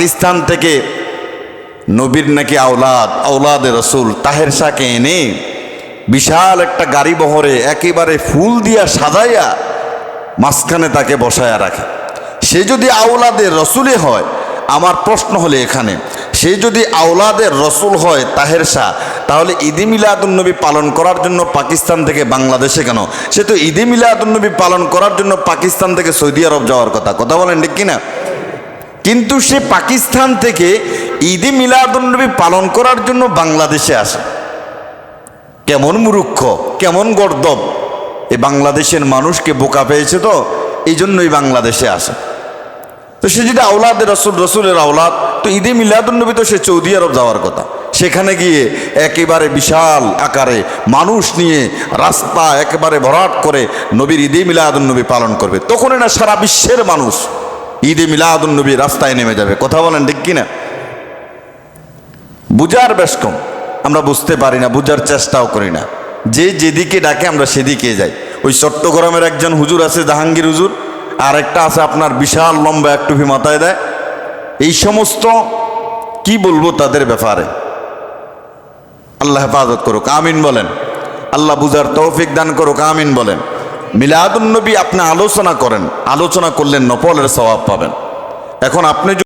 পাকিস্তান থেকে নবীর নাকি আওলাদ আওলাদে রসুল তাহের শাহকে এনে বিশাল একটা গাড়ি বহরে একেবারে ফুল দিয়া সাজাইয়া মাঝখানে তাকে বসায়া রাখে। সে যদি আওলাদের রসুলে হয়, আমার প্রশ্ন হলে এখানে, সে যদি আওলাদের রসুল হয় তাহের শাহ, তাহলে ঈদে মিলাদুন্নবী পালন করার জন্য পাকিস্তান থেকে বাংলাদেশে কেন? সে তো ঈদে মিলাদুন্নবী পালন করার জন্য পাকিস্তান থেকে সৌদি আরব যাওয়ার কথা কথা বলেন ঠিক কিনা? কিন্তু সে পাকিস্তান থেকে ঈদে মিলাদুন্নবী পালন করার জন্য বাংলাদেশে আসে। কেমন মুরুক্ষ কেমন গর্দব। এই বাংলাদেশের মানুষকে বোকা পেয়েছে তো এই জন্যই বাংলাদেশে আসে। তো সে যদি আওলাদের রসুল, রসুলের আওলাদ, তো ঈদে মিলাদুন্নবী তো সে সৌদি আরব যাওয়ার কথা। সেখানে গিয়ে একেবারে বিশাল আকারে মানুষ নিয়ে রাস্তা একেবারে ভরাট করে নবীর ঈদে মিলাদুন্নবী পালন করবে। তখন না সারা বিশ্বের মানুষ ঈদে মিলাদুন্নবী রাস্তায় নেমে যাবে। কথা বলেন ঠিক কিনা? বুঝার বেশ কম। আমরা বুঝতে পারি না, বুঝার চেষ্টাও করি না। যে যেদিকে ডাকে, আমরা সেদিকে যাই। ওই চট্টগ্রামের একজন হুজুর আছে, জাহাঙ্গীর হুজুর। আর একটা আছে আপনার বিশাল লম্বা এক টুপি মাথায় দেয়। এই সমস্ত, কি বলব তাদের ব্যাপারে? আল্লাহ হেফাজত করুক, আমিন বলেন। আল্লাহ বুঝার তৌফিক দান করুক, আমিন বলেন। মিলাদুন্নবী আপনি আলোচনা করেন আলোচনা করলেন নফলের স্বভাব পাবেন। এখন আপনি